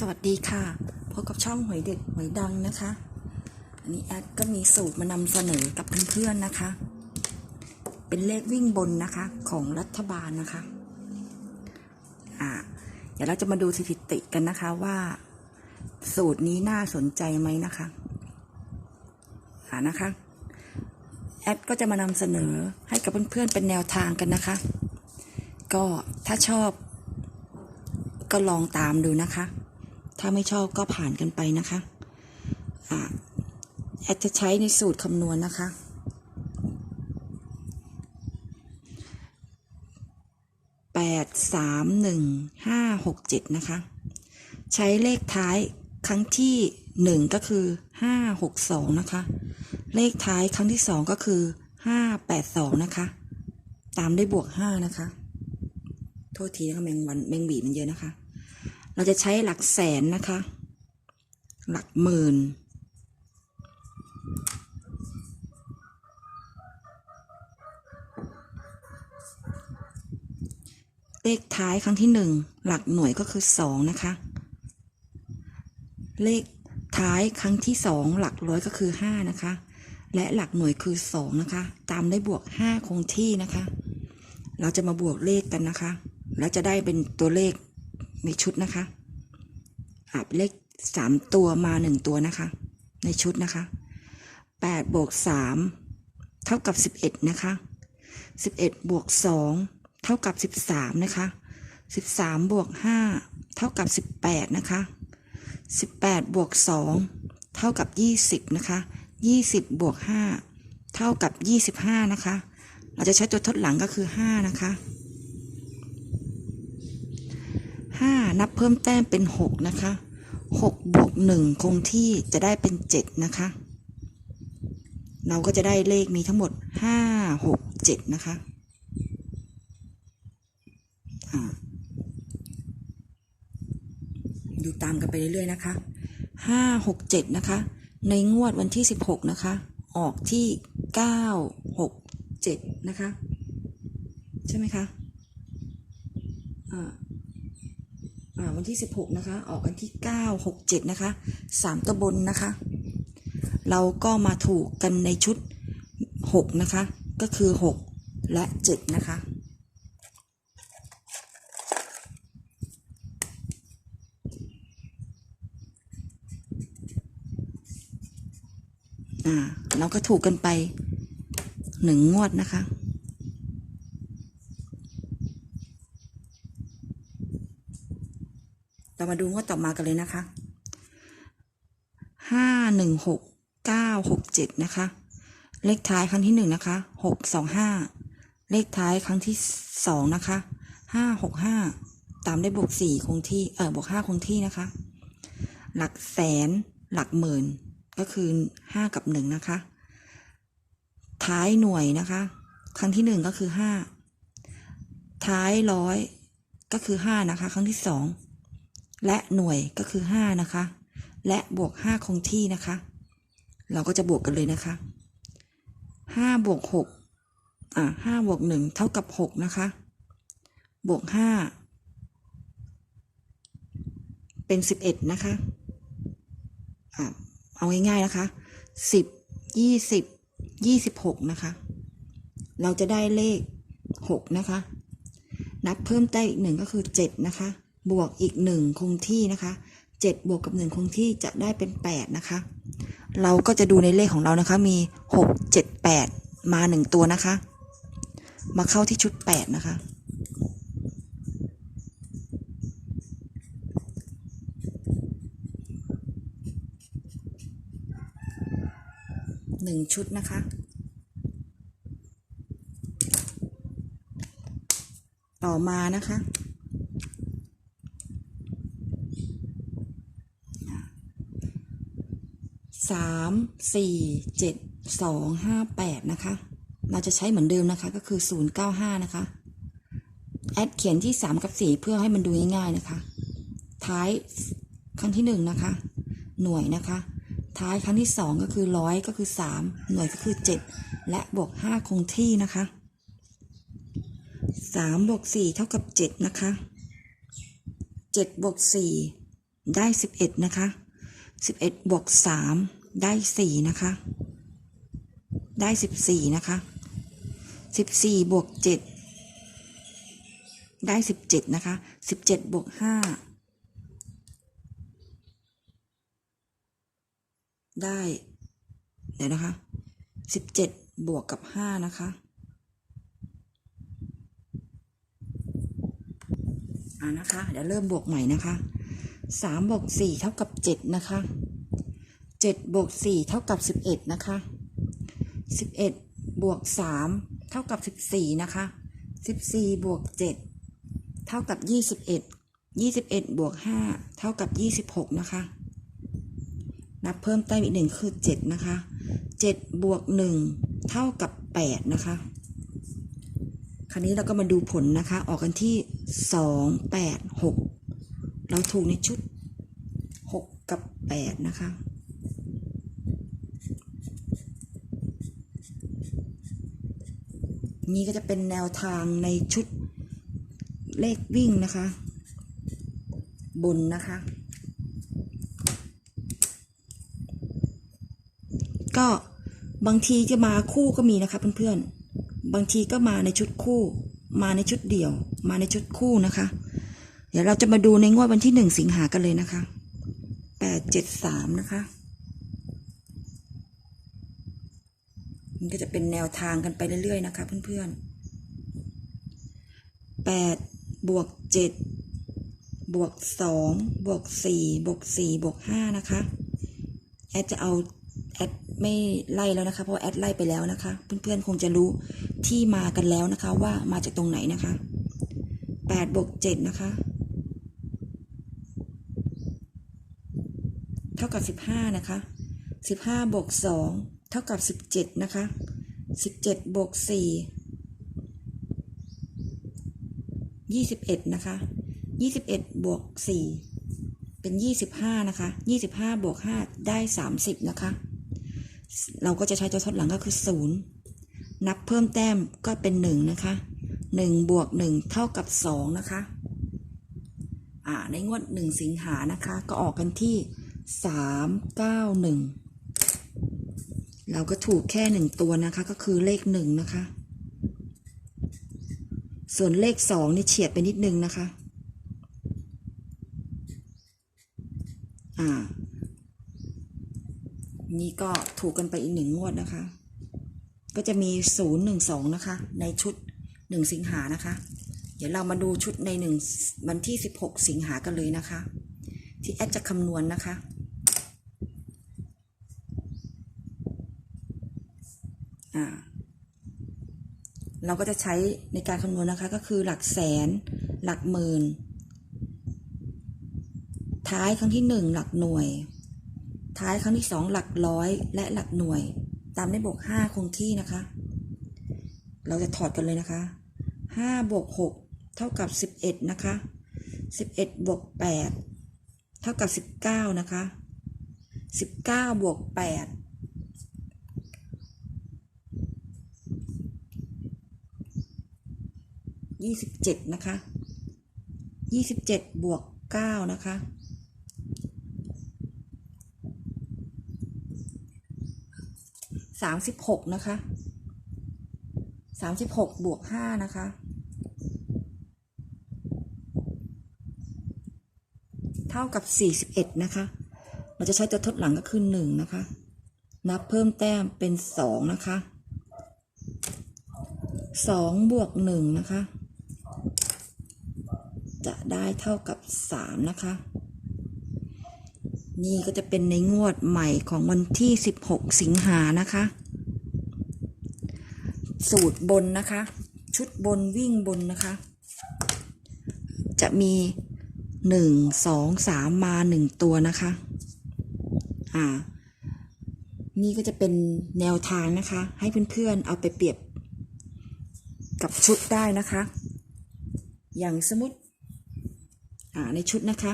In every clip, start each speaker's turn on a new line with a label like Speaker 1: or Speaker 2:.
Speaker 1: สวัสดีค่ะพบกับช่องหวยเด็ดหวยดังนะคะ อันนี้แอดก็มีสูตรมานำเสนอกับเพื่อนๆนะคะ เป็นเลขวิ่งบนนะคะของรัฐบาลนะคะอ่าเดี๋ยวเราจะมาดูสถิติกันนะคะว่าสูตรนี้น่าสนใจไหมนะคะอ่านะคะแอดก็จะมานำเสนอให้กับเพื่อนๆเป็นแนวทางกันนะคะ ก็ถ้าชอบก็ลองตามดูนะคะ ถ้าไม่ชอบก็ผ่านกันไปนะคะอ่าแอดจะใช้ในสูตรคำนวณนะคะ แปดสามหนึ่งห้าหกเจ็ดนะคะ ใช้เลขท้ายครั้งที่หนึ่งก็คือห้าหกสองนะคะ เลขท้ายครั้งที่สองก็คือห้าแปดสองนะคะ ตามด้วยบวกห้านะคะ โทษทีนะคะแมงวันแมงบีมันเยอะนะคะ เราจะใช้หลักแสนนะคะ หลักหมื่น เลขท้ายครั้งที่หนึ่งหลักหน่วยก็คือสองนะคะ เลขท้ายครั้งที่สองหลักร้อยก็คือห้านะคะ และหลักหน่วยคือสองนะคะ ตามได้บวกห้าคงที่นะคะ เราจะมาบวกเลขกันนะคะ แล้วจะได้เป็นตัวเลข ในชุดนะคะอ่าเลขสามตัวมาหนึ่งตัวนะคะ ในชุดนะคะแปดบวกสามเท่ากับสิบเอ็ดนะคะสิบเอ็ดบวกสองเท่ากับสิบสามนะคะสิบสามบวกห้าเท่ากับสิบแปดนะคะสิบแปดบวกสองเท่ากับยี่สิบนะคะยี่สิบบวกห้าเท่ากับยี่สิบห้านะคะ เราจะใช้ตัวทดหลังก็คือห้านะคะ ห้านับเพิ่มแต้มเป็นหกนะคะหกบวกหนึ่งคงที่จะได้เป็นเจ็ดนะคะ เราก็จะได้เลขมีทั้งหมดห้าหกเจ็ดนะคะดูตามกันไปเรื่อยๆนะคะห้าหกเจ็ดนะคะ ในงวดวันที่สิบหกนะคะ ออกที่เก้าหกเจ็ดนะคะ ใช่ไหมคะอ่า วันที่สิบหกนะคะ ออกกันที่เก้าหกเจ็ดนะคะสามตัวบนนะคะ เราก็มาถูกกันในชุดหกนะคะ ก็คือหกและเจ็ดนะคะ อ่า เราก็ถูกกันไปหนึ่งงวดนะคะ เรามาดูงวดต่อมากันเลยนะคะห้าหนึ่งหกเก้าหกเจ็ดนะคะ เลขท้ายครั้งที่หนึ่งนะคะหกสองห้าเลขท้ายครั้งที่สองนะคะห้าหกห้าตามได้บวกสี่คงที่เออบวกห้าคงที่นะคะ หลักแสนหลักหมื่นก็คือห้ากับหนึ่งนะคะ ท้ายหน่วยนะคะ ครั้งที่หนึ่งก็คือห้าท้ายร้อยก็คือห้านะคะ ครั้งที่สอง และหน่วยก็คือห้านะคะ และบวกห้าคงที่นะคะ เราก็จะบวกกันเลยนะคะห้าบวกหกอ่าห้าบวกหนึ่งเท่ากับหกนะคะ บวกห้าเป็นสิบเอ็ดนะคะ อ่าเอาง่ายๆนะคะสิบยี่สิบยี่สิบหกนะคะ เราจะได้เลขหกนะคะ นับเพิ่มได้อีกหนึ่งก็คือเจ็ดนะคะ บวกอีกหนึ่งคงที่นะคะเจ็ดบวกกับหนึ่งคงที่จะได้เป็นแปดนะคะ เราก็จะดูในเลขของเรานะคะ มีหกเจ็ดแปดมาหนึ่งตัวนะคะ มาเข้าที่ชุดแปดนะคะ หนึ่งชุดนะคะต่อมานะคะ สามสี่เจ็ดสองห้าแปดนะคะ เราจะใช้เหมือนเดิมนะคะก็คือศูนย์เก้าห้านะคะ แอดเขียนที่สามกับสี่เพื่อให้มันดูง่ายๆนะคะ ท้ายครั้งที่หนึ่งนะคะ หน่วยนะคะ ท้ายครั้งที่สองก็คือร้อยก็คือสามหน่วยก็คือเจ็ดและบวกห้าคงที่นะคะสามบวกสี่เท่ากับเจ็ดนะคะเจ็ดบวกสี่ได้สิบเอ็ดนะคะสิบเอ็ดบวกสาม ได้สี่นะคะ ได้สิบสี่นะคะสิบสี่บวกเจ็ดได้สิบเจ็ดนะคะสิบเจ็ดบวกห้าได้ เดี๋ยวนะคะสิบเจ็ดบวกกับห้านะคะอ่านะคะ เดี๋ยวเริ่มบวกใหม่นะคะสามบวกสี่เท่ากับเจ็ดนะคะ เจ็ดบวกสี่เท่ากับสิบเอ็ดนะคะสิบเอ็ดบวกสามเท่ากับสิบสี่นะคะสิบสี่บวกเจ็ดเท่ากับยี่สิบเอ็ดยี่สิบเอ็ดบวกห้าเท่ากับยี่สิบหกนะคะ นับเพิ่มแต้มอีกหนึ่งคือเจ็ดนะคะเจ็ดบวกหนึ่งเท่ากับแปดนะคะ คราวนี้เราก็มาดูผลนะคะ ออกกันที่สองแปดหกเราถูกในชุดหกกับแปดนะคะ นี่ก็จะเป็นแนวทางในชุดเลขวิ่งนะคะ บนนะคะ ก็บางทีจะมาคู่ก็มีนะคะเพื่อนๆ บางทีก็มาในชุดคู่ มาในชุดเดี่ยว มาในชุดคู่นะคะ เดี๋ยวเราจะมาดูในงวดวันที่หนึ่งสิงหากันเลยนะคะแปดเจ็ดสามนะคะ มันก็จะเป็นแนวทางกันไปเรื่อยๆนะคะเพื่อนๆแปดบวกเจ็ดบวกสองบวกสี่บวกสี่บวกห้านะคะ แอดจะเอาแอดไม่ไล่แล้วนะคะ เพราะแอดไล่ไปแล้วนะคะ เพื่อนๆคงจะรู้ที่มากันแล้วนะคะว่ามาจากตรงไหนนะคะแปดบวกเจ็ดนะคะ เท่ากับสิบห้านะคะสิบห้าบวกสอง ท่ากับสิบเจ็ดนะคะสิบเจ็ดบวกสี่ยี่สิบเอ็ดนะคะยี่สิบเอ็ดบวกสี่เป็นยี่สิบห้านะคะยี่สิบห้าบวกห้าได้สามสิบนะคะ เราก็จะใช้ตัวทดหลังก็คือศูนย์นับเพิ่มแต้มก็เป็นหนึ่งนะคะหนึ่งบวกหนึ่งเท่ากับสองนะคะ อ่า ในงวดหนึ่งสิงหานะคะ ก็ออกกันที่สาม เราก็ถูกแค่หนึ่งตัวนะคะ ก็คือเลขหนึ่งนะคะ ส่วนเลขสองนี่เฉียดไปนิดนึงนะคะ อ่า นี่ก็ถูกกันไปอีกหนึ่งงวดนะคะ ก็จะมีศูนย์หนึ่งสองนะคะ ในชุดหนึ่งสิงหานะคะ เดี๋ยวเรามาดูชุดในหนึ่งวันที่สิบหกสิงหากันเลยนะคะ ที่แอดจะคำนวณนะคะ เราก็จะใช้ในการคำนวณนะคะก็คือหลักแสน หลักหมื่น ท้ายครั้งที่ 1 หลักหน่วย ท้ายครั้งที่ 2 หลักร้อยและหลักหน่วย ตามได้บวก5คงที่นะคะ เราจะถอดกันเลยนะคะ5บวก6เท่ากับ 11 นะคะ 11บวก8เท่ากับ 19 นะคะ 19บวก8 ยี่สิบเจ็ดนะคะยี่สิบเจ็ดบวกเก้านะคะสามสิบหกนะคะสามสิบหกบวกห้านะคะเท่ากับสี่สิบเอ็ดนะคะ เราจะใช้ตัวทดหลังก็คือหนึ่งนะคะ นับเพิ่มแต้มเป็นสองนะคะสองบวกหนึ่งนะคะ จะได้เท่ากับสามนะคะ นี่ก็จะเป็นในงวดใหม่ของวันที่ 16 สิงหานะคะ สูตรบนนะคะ ชุดบนวิ่งบนนะคะ จะมี 1 2 3 มา 1 ตัวนะคะ อ่า นี่ก็จะเป็นแนวทางนะคะ ให้เพื่อนๆเอาไปเปรียบกับชุดได้นะคะ อย่างสมมติ อ่าในชุดนะคะ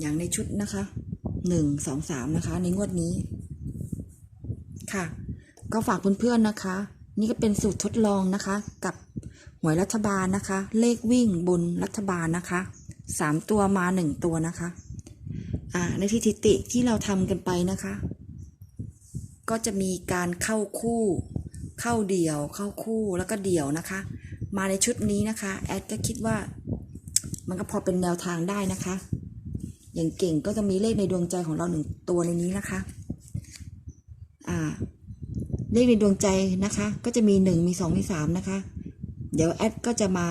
Speaker 1: อย่างในชุดนะคะหนึ่งสองสามนะคะ ในงวดนี้ ค่ะ ก็ฝากเพื่อนๆนะคะ นี่ก็เป็นสูตรทดลองนะคะ กับหวยรัฐบาลนะคะ เลขวิ่งบนรัฐบาลนะคะสามตัวมาหนึ่งตัวนะคะ อ่า ในสถิติที่เราทำกันไปนะคะ ก็จะมีการเข้าคู่ เข้าเดี่ยวเข้าคู่แล้วก็เดี่ยวนะคะ มาในชุดนี้นะคะแอดก็คิดว่า มันก็พอเป็นแนวทางได้นะคะ อย่างเก่งก็จะมีเลขในดวงใจของเราหนึ่งตัวในนี้นะคะอ่าเลขในดวงใจนะคะ ก็จะมีหนึ่งมีสองมีสามนะคะ เดี๋ยวแอดก็จะมา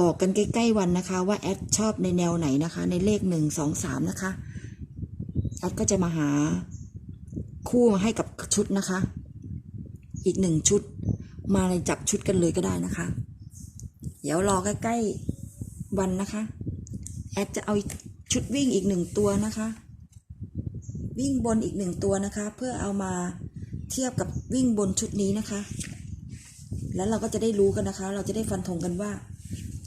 Speaker 1: บอกกันใกล้ๆวันนะคะ ว่าแอดชอบในแนวไหนนะคะ ในเลขหนึ่งสองสามนะคะแอดก็จะมาหาคู่มาให้กับชุดนะคะ อีกหนึ่งชุด มาในจับชุดกันเลยก็ได้นะคะ เดี๋ยวรอใกล้ๆวันนะคะ แอดจะเอาชุดวิ่งอีกหนึ่งตัวนะคะ วิ่งบนอีกหนึ่งตัวนะคะ เพื่อเอามาเทียบกับวิ่งบนชุดนี้นะคะ แล้วเราก็จะได้รู้กันนะคะ เราจะได้ฟันธงกันว่า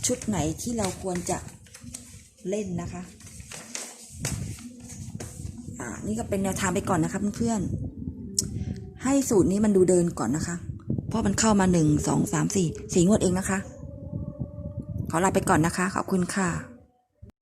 Speaker 1: ชุดไหนที่เราควรจะเล่นนะคะ อ่า นี่ก็เป็นแนวทางไปก่อนนะคะเพื่อนๆ ให้สูตรนี้มันดูเดินก่อนนะคะ เพราะมันเข้ามาหนึ่งสองสามสี่สี่งวดเองนะคะ ขอลาไปก่อนนะคะ ขอบคุณค่ะ